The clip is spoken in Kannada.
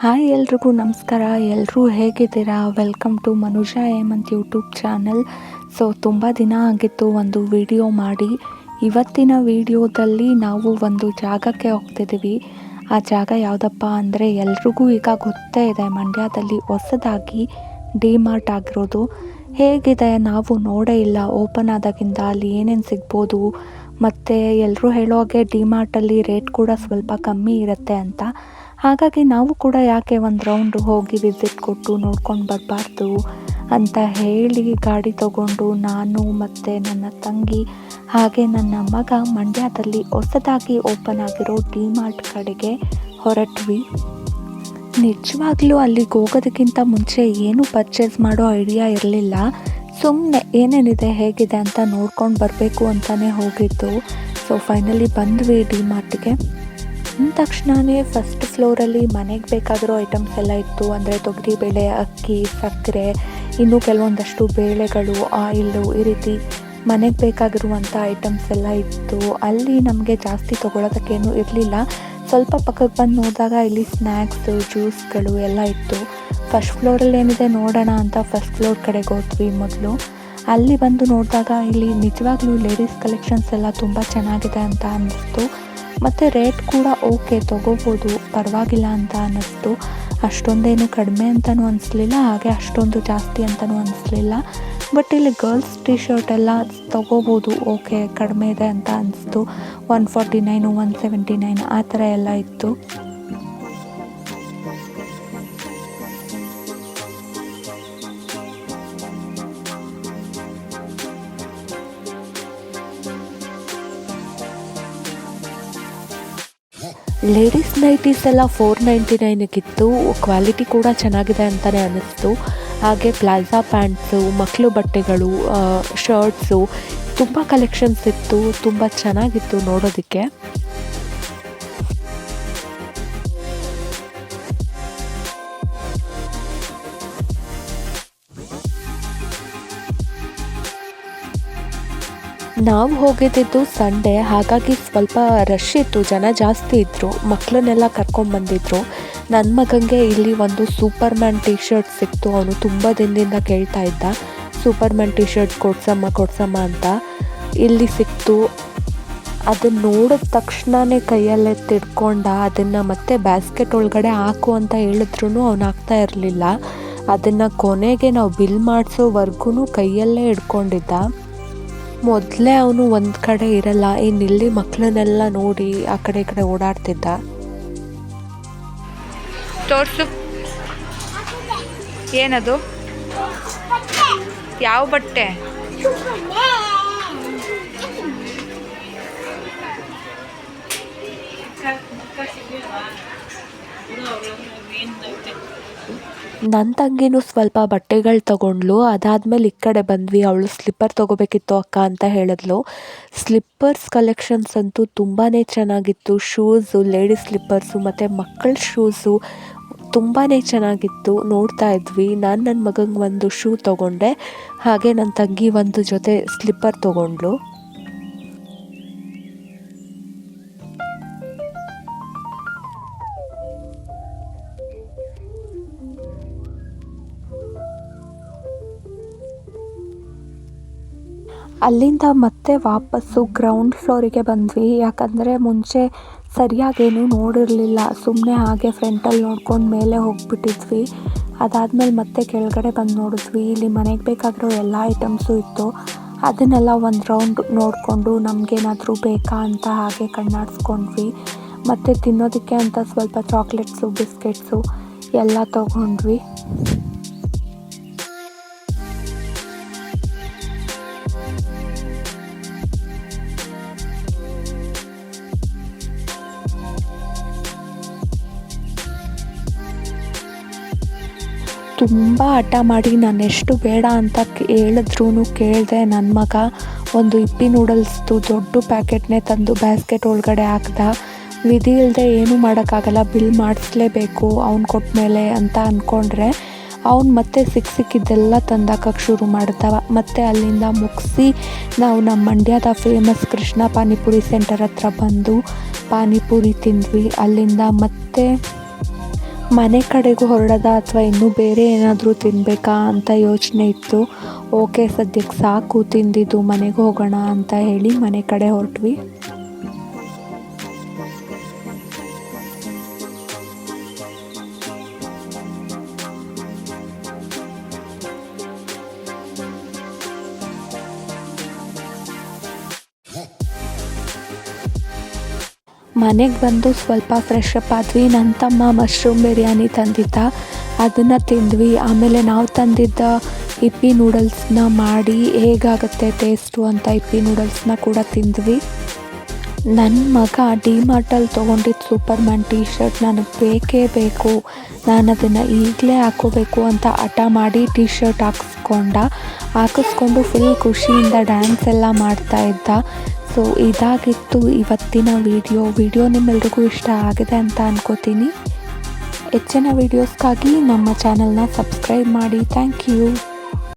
ಹಾಯ್ ಎಲ್ರಿಗೂ ನಮಸ್ಕಾರ. ಎಲ್ಲರೂ ಹೇಗಿದ್ದೀರಾ? Welcome to Manuja Hemant YouTube channel so ತುಂಬ ದಿನ ಆಗಿತ್ತು ಒಂದು ವಿಡಿಯೋ ಮಾಡಿ. ಇವತ್ತಿನ ವಿಡಿಯೋದಲ್ಲಿ ನಾವು ಒಂದು ಜಾಗಕ್ಕೆ ಹೋಗ್ತಿದ್ದೀವಿ. ಆ ಜಾಗ ಯಾವುದಪ್ಪ ಅಂದರೆ ಎಲ್ರಿಗೂ ಈಗ ಗೊತ್ತೇ ಇದೆ. ಮಂಡ್ಯದಲ್ಲಿ ಹೊಸದಾಗಿ ಡಿ ಮಾರ್ಟ್ ಆಗಿರೋದು. ಹೇಗಿದೆ? ನಾವು ನೋಡೇ ಇಲ್ಲ. ಓಪನ್ ಆದಾಗಿಂದ ಅಲ್ಲಿ ಏನೇನು ಸಿಗ್ಬೋದು? ಮತ್ತು ಎಲ್ಲರೂ ಹೇಳೋ ಹಾಗೆ ಡಿ ಮಾರ್ಟಲ್ಲಿ ರೇಟ್ ಕೂಡ ಸ್ವಲ್ಪ ಕಮ್ಮಿ ಇರುತ್ತೆ ಅಂತ. ಹಾಗಾಗಿ ನಾವು ಕೂಡ ಯಾಕೆ ಒಂದು ರೌಂಡು ಹೋಗಿ ವಿಸಿಟ್ ಕೊಟ್ಟು ನೋಡ್ಕೊಂಡು ಬರಬಾರ್ದು ಅಂತ ಹೇಳಿ ಗಾಡಿ ತಗೊಂಡು ನಾನು ಮತ್ತು ನನ್ನ ತಂಗಿ ಹಾಗೆ ನನ್ನ ಮಗ ಮಂಡ್ಯದಲ್ಲಿ ಹೊಸದಾಗಿ ಓಪನ್ ಆಗಿರೋ ಡಿ ಮಾರ್ಟ್ ಕಡೆಗೆ ಹೊರಟ್ವಿ. ನಿಜವಾಗ್ಲೂ ಅಲ್ಲಿಗೆ ಹೋಗೋದಕ್ಕಿಂತ ಮುಂಚೆ ಏನು ಪರ್ಚೇಸ್ ಮಾಡೋ ಐಡಿಯಾ ಇರಲಿಲ್ಲ. ಸುಮ್ಮನೆ ಏನೇನಿದೆ, ಹೇಗಿದೆ ಅಂತ ನೋಡ್ಕೊಂಡು ಬರಬೇಕು ಅಂತಲೇ ಹೋಗಿದ್ದು. ಸೊ ಫೈನಲಿ ಬಂದ್ವಿ ಡಿ ಮಾರ್ಟ್ಗೆ ಅಂದ ತಕ್ಷಣವೇ ಫಸ್ಟ್ ಫ್ಲೋರಲ್ಲಿ ಮನೆಗೆ ಬೇಕಾಗಿರೋ ಐಟಮ್ಸ್ ಎಲ್ಲ ಇತ್ತು. ಅಂದರೆ ತೊಗರಿಬೇಳೆ ಅಕ್ಕಿ, ಸಕ್ಕರೆ, ಇನ್ನೂ ಕೆಲವೊಂದಷ್ಟು ಬೇಳೆಗಳು, ಆಯಿಲು ಈ ರೀತಿ ಮನೆಗೆ ಬೇಕಾಗಿರುವಂಥ ಐಟಮ್ಸ್ ಎಲ್ಲ ಇತ್ತು. ಅಲ್ಲಿ ನಮಗೆ ಜಾಸ್ತಿ ತೊಗೊಳೋದಕ್ಕೇನು ಇರಲಿಲ್ಲ. ಸ್ವಲ್ಪ ಪಕ್ಕಕ್ಕೆ ಬಂದು ನೋಡಿದಾಗ ಇಲ್ಲಿ ಸ್ನ್ಯಾಕ್ಸು ಜ್ಯೂಸ್ಗಳು ಎಲ್ಲ ಇತ್ತು. ಫಸ್ಟ್ ಫ್ಲೋರಲ್ಲಿ ಏನಿದೆ ನೋಡೋಣ ಅಂತ ಫಸ್ಟ್ ಫ್ಲೋರ್ ಕಡೆಗೆ ಹೋದ್ವಿ ಮೊದಲು. ಅಲ್ಲಿ ಬಂದು ನೋಡಿದಾಗ ಇಲ್ಲಿ ನಿಜವಾಗ್ಲೂ ಲೇಡೀಸ್ ಕಲೆಕ್ಷನ್ಸ್ ಎಲ್ಲ ತುಂಬ ಚೆನ್ನಾಗಿದೆ ಅಂತ ಅನ್ನಿಸ್ತು. ಮತ್ತು ರೇಟ್ ಕೂಡ ಓಕೆ ತೊಗೋಬೋದು. ಪರವಾಗಿಲ್ಲ ಅಂತ ಅನ್ನಿಸ್ತು. ಅಷ್ಟೊಂದೇನು ಕಡಿಮೆ ಅಂತಲೂ ಅನಿಸ್ಲಿಲ್ಲ, ಹಾಗೆ ಅಷ್ಟೊಂದು ಜಾಸ್ತಿ ಅಂತಲೂ ಅನಿಸ್ಲಿಲ್ಲ. ಬಟ್ ಇಲ್ಲಿ ಗರ್ಲ್ಸ್ ಟಿ ಶರ್ಟ್ ಎಲ್ಲ ತೊಗೋಬೋದು ಓಕೆ ಕಡಿಮೆ ಇದೆ ಅಂತ ಅನಿಸ್ತು. One forty nine one seventy nine ಆ ಥರ ಎಲ್ಲ ಇತ್ತು. ಲೇಡೀಸ್ ನೈಟೀಸ್ ಎಲ್ಲ ಫೋರ್ ನೈಂಟಿ ನೈನಿಗಿತ್ತು ಕ್ವಾಲಿಟಿ ಕೂಡ ಚೆನ್ನಾಗಿದೆ ಅಂತಲೇ ಅನ್ನಿಸ್ತು. ಹಾಗೆ ಪ್ಲಾಜಾ ಪ್ಯಾಂಟ್ಸು ಮಕ್ಕಳು ಬಟ್ಟೆಗಳು ಶರ್ಟ್ಸು ತುಂಬ ಕಲೆಕ್ಷನ್ಸ್ ಇತ್ತು. ತುಂಬ ಚೆನ್ನಾಗಿತ್ತು ನೋಡೋದಕ್ಕೆ. ನಾವು ಹೋಗಿದ್ದಿದ್ದು ಸಂಡೇ, ಹಾಗಾಗಿ ಸ್ವಲ್ಪ ರಶ್ ಇತ್ತು, ಜನ ಜಾಸ್ತಿ ಇದ್ದರು ಮಕ್ಕಳನ್ನೆಲ್ಲ ಕರ್ಕೊಂಡ್ಬಂದಿದ್ರು ನನ್ನ ಮಗನಿಗೆ ಇಲ್ಲಿ ಒಂದು ಸೂಪರ್ ಮ್ಯಾನ್ ಟಿ ಶರ್ಟ್ ಸಿಕ್ತು, ಅವನು ತುಂಬ ದಿನದಿಂದ ಕೇಳ್ತಾ ಇದ್ದ. ಸೂಪರ್ ಮ್ಯಾನ್ ಟಿ ಶರ್ಟ್ ಕೊಡ್ಸಮ್ಮ ಕೊಡ್ಸಮ್ಮ ಅಂತ. ಇಲ್ಲಿ ಸಿಕ್ತು. ಅದನ್ನು ನೋಡಿದ ತಕ್ಷಣನೇ ಕೈಯಲ್ಲೇ ತಿಡ್ಕೊಂಡ ಅದನ್ನು ಮತ್ತೆ ಬ್ಯಾಸ್ಕೆಟ್ ಒಳಗಡೆ ಹಾಕು ಅಂತ ಹೇಳಿದ್ರು ಅವನು ಹಾಕ್ತಾ ಇರಲಿಲ್ಲ. ಅದನ್ನು ಕೊನೆಗೆ ನಾವು ಬಿಲ್ ಮಾಡಿಸೋವರೆಗೂ ಕೈಯಲ್ಲೇ ಹಿಡ್ಕೊಂಡಿದ್ದ. ಮೊದಲೇ ಅವನು ಒಂದು ಕಡೆ ಇರಲ್ಲ. ಇನ್ನು ಇಲ್ಲಿ ಮಕ್ಕಳನ್ನೆಲ್ಲ ನೋಡಿ ಆ ಕಡೆ ಈ ಕಡೆ ಓಡಾಡ್ತಿದ್ದ? ತೋರಿಸು. ಏನದು? ಯಾವ ಬಟ್ಟೆ? ನನ್ನ ತಂಗಿನೂ ಸ್ವಲ್ಪ ಬಟ್ಟೆಗಳು ತಗೊಂಡ್ಲು, ಅದಾದ್ಮೇಲೆ ಈ ಕಡೆ ಬಂದ್ವಿ. ಅವಳು ಸ್ಲಿಪ್ಪರ್ ತಗೋಬೇಕಿತ್ತು ಅಕ್ಕ ಅಂತ ಹೇಳಿದ್ಲು. ಸ್ಲಿಪ್ಪರ್ಸ್ ಕಲೆಕ್ಷನ್ಸ್ ಅಂತೂ ತುಂಬಾ ಚೆನ್ನಾಗಿತ್ತು. ಶೂಸು, ಲೇಡೀಸ್ ಸ್ಲಿಪ್ಪರ್ಸು, ಮತ್ತು ಮಕ್ಕಳ ಶೂಸು ತುಂಬಾ ಚೆನ್ನಾಗಿತ್ತು. ನೋಡ್ತಾ ಇದ್ವಿ. ನಾನು ನನ್ನ ಮಗಂಗೆ ಒಂದು ಶೂ ತೊಗೊಂಡೆ. ಹಾಗೆ ನನ್ನ ತಂಗಿ ಒಂದು ಜೊತೆ ಸ್ಲಿಪ್ಪರ್ ತೊಗೊಂಡ್ಳು. ಅಲ್ಲಿಂದ ಮತ್ತೆ ವಾಪಸ್ಸು ಗ್ರೌಂಡ್ ಫ್ಲೋರಿಗೆ ಬಂದ್ವಿ. ಯಾಕಂದರೆ ಮುಂಚೆ ಸರಿಯಾಗೇನು ನೋಡಿರಲಿಲ್ಲ. ಸುಮ್ಮನೆ ಹಾಗೆ ಫ್ರಂಟಲ್ಲಿ ನೋಡ್ಕೊಂಡು ಮೇಲೆ ಹೋಗ್ಬಿಟ್ಟಿದ್ವಿ. ಅದಾದಮೇಲೆ ಮತ್ತೆ ಕೆಳಗಡೆ ಬಂದು ನೋಡಿದ್ವಿ. ಇಲ್ಲಿ ಮನೆಗೆ ಬೇಕಾಗಿರೋ ಎಲ್ಲ ಐಟಮ್ಸು ಇತ್ತು. ಅದನ್ನೆಲ್ಲ ಒಂದು ರೌಂಡ್ ನೋಡಿಕೊಂಡು ನಮಗೇನಾದರೂ ಬೇಕಾ ಅಂತ ಹಾಗೆ ಕಣ್ಣಾಡಿಸ್ಕೊಂಡ್ವಿ. ಮತ್ತು ತಿನ್ನೋದಕ್ಕೆ ಅಂತ ಸ್ವಲ್ಪ ಚಾಕ್ಲೇಟ್ಸು ಬಿಸ್ಕೆಟ್ಸು ಎಲ್ಲ ತೊಗೊಂಡ್ವಿ. ತುಂಬ ಹಠ ಮಾಡಿ ನಾನು ಎಷ್ಟು ಬೇಡ ಅಂತ ಹೇಳಿದ್ರೂ ಕೇಳಿದೆ ನನ್ನ ಮಗ ಒಂದು ಇಪ್ಪಿ ನೂಡಲ್ಸ್ದು ದೊಡ್ಡ ಪ್ಯಾಕೆಟ್ನೇ ತಂದು ಬ್ಯಾಸ್ಕೆಟ್ ಒಳಗಡೆ ಹಾಕ್ದ. ವಿಧಿ ಇಲ್ಲದೆ ಏನೂ ಮಾಡೋಕ್ಕಾಗಲ್ಲ ಬಿಲ್ ಮಾಡಿಸ್ಲೇಬೇಕು, ಅವ್ನು ಕೊಟ್ಟ ಮೇಲೆ ಅಂತ ಅಂದ್ಕೊಂಡ್ರೆ ಅವ್ನು ಮತ್ತೆ ಸಿಕ್ಕ ಸಿಕ್ಕಿದ್ದೆಲ್ಲ ತಂದಾಕಕ್ಕೆ ಶುರು ಮಾಡ್ತಾವ. ಮತ್ತು ಅಲ್ಲಿಂದ ಮುಗಿಸಿ ನಾವು ನಮ್ಮ ಮಂಡ್ಯದ ಫೇಮಸ್ ಕೃಷ್ಣ ಪಾನಿಪುರಿ ಸೆಂಟರ್ ಹತ್ರ ಬಂದು ಪಾನಿಪುರಿ ತಿಂದ್ವಿ. ಅಲ್ಲಿಂದ ಮತ್ತೆ ಮನೆ ಕಡೆಗೂ ಹೊರಡದ ಅಥವಾ ಇನ್ನೂ ಬೇರೆ ಏನಾದರೂ ತಿನ್ನಬೇಕಾ ಅಂತ ಯೋಚನೆ ಇತ್ತು. ಓಕೆ ಸದ್ಯಕ್ಕೆ ಸಾಕು, ತಿಂದಿದ್ದು ಮನೆಗೆ ಹೋಗೋಣ ಅಂತ ಹೇಳಿ ಮನೆ ಕಡೆ ಹೊರಟ್ವಿ. ಮನೆಗೆ ಬಂದು ಸ್ವಲ್ಪ ಫ್ರೆಶ್ ಅಪ್ ಆದ್ವಿ. ನನ್ನ ತಮ್ಮ ಮಶ್ರೂಮ್ ಬಿರಿಯಾನಿ ತಂದಿದ್ದ. ಅದನ್ನು ತಿಂದ್ವಿ. ಆಮೇಲೆ ನಾವು ತಂದಿದ್ದ ಇಪ್ಪಿ ನೂಡಲ್ಸ್ನ ಮಾಡಿ ಹೇಗಾಗುತ್ತೆ ಟೇಸ್ಟು ಅಂತ ಇಪ್ಪಿ ನೂಡಲ್ಸ್ನ ಕೂಡ ತಿಂದ್ವಿ. ನನ್ನ ಮಗ ಡಿಮಾರ್ಟಲ್ಲಿ ತೊಗೊಂಡಿದ್ದ ಸೂಪರ್ ಮ್ಯಾನ್ ಟೀ ಶರ್ಟ್ ನನಗೆ ಬೇಕೇ ಬೇಕು. ನಾನು ಅದನ್ನು ಈಗಲೇ ಹಾಕೋಬೇಕು ಅಂತ ಹಠ ಮಾಡಿ ಟೀ ಶರ್ಟ್ ಹಾಕಿಸ್ಕೊಂಡ. ಹಾಕಿಸ್ಕೊಂಡು ಫುಲ್ ಖುಷಿಯಿಂದ ಡ್ಯಾನ್ಸ್ ಎಲ್ಲ ಮಾಡ್ತಾ ಇದ್ದ. ಸೊ ಇದಾಗಿತ್ತು ಇವತ್ತಿನ ವಿಡಿಯೋ ವಿಡಿಯೋ ನಿಮ್ಮೆಲ್ರಿಗೂ ಇಷ್ಟ ಆಗಿದೆ ಅಂತ ಅನ್ಕೋತೀನಿ. ಹೆಚ್ಚಿನ ವೀಡಿಯೋಸ್ಗಾಗಿ ನಮ್ಮ ಚಾನಲ್ನ ಸಬ್ಸ್ಕ್ರೈಬ್ ಮಾಡಿ. Thank you